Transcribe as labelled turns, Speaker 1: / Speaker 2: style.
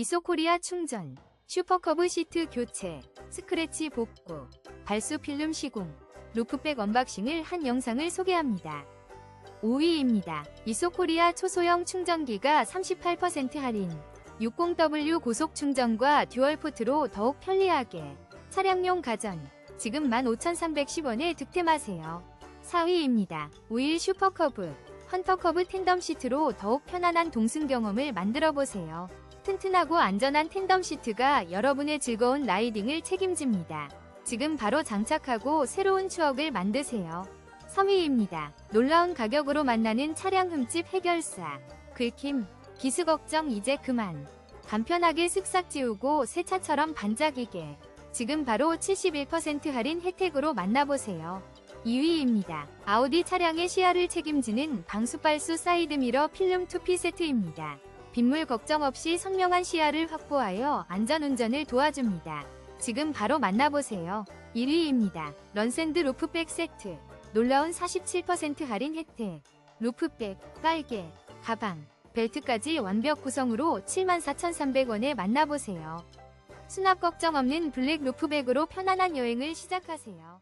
Speaker 1: 이소코리아 충전, 슈퍼커브 시트 교체, 스크래치 복구, 발수 필름 시공, 루프백 언박싱을 한 영상을 소개합니다. 5위입니다. 이소코리아 초소형 충전기가 38% 할인, 60W 고속 충전과 듀얼 포트로 더욱 편리하게 차량용 가전, 지금 15,310원에 득템하세요. 4위입니다. 우일 슈퍼커브, 헌터커브 텐덤 시트로 더욱 편안한 동승 경험을 만들어 보세요. 튼튼하고 안전한 텐덤 시트가 여러분의 즐거운 라이딩을 책임집니다. 지금 바로 장착하고 새로운 추억을 만드세요. 3위입니다. 놀라운 가격으로 만나는 차량 흠집 해결사. 긁힘, 기스 걱정 이제 그만. 간편하게 쓱싹 지우고 새 차처럼 반짝이게. 지금 바로 71% 할인 혜택으로 만나보세요. 2위입니다. 아우디 차량의 시야를 책임지는 방수발수 사이드미러 필름 투피 세트입니다. 빗물 걱정 없이 선명한 시야를 확보하여 안전운전을 도와줍니다. 지금 바로 만나보세요. 1위입니다. 런샌드 루프백 세트. 놀라운 47% 할인 혜택. 루프백, 빨개, 가방, 벨트까지 완벽 구성으로 74,300원에 만나보세요. 수납 걱정 없는 블랙 루프백으로 편안한 여행을 시작하세요.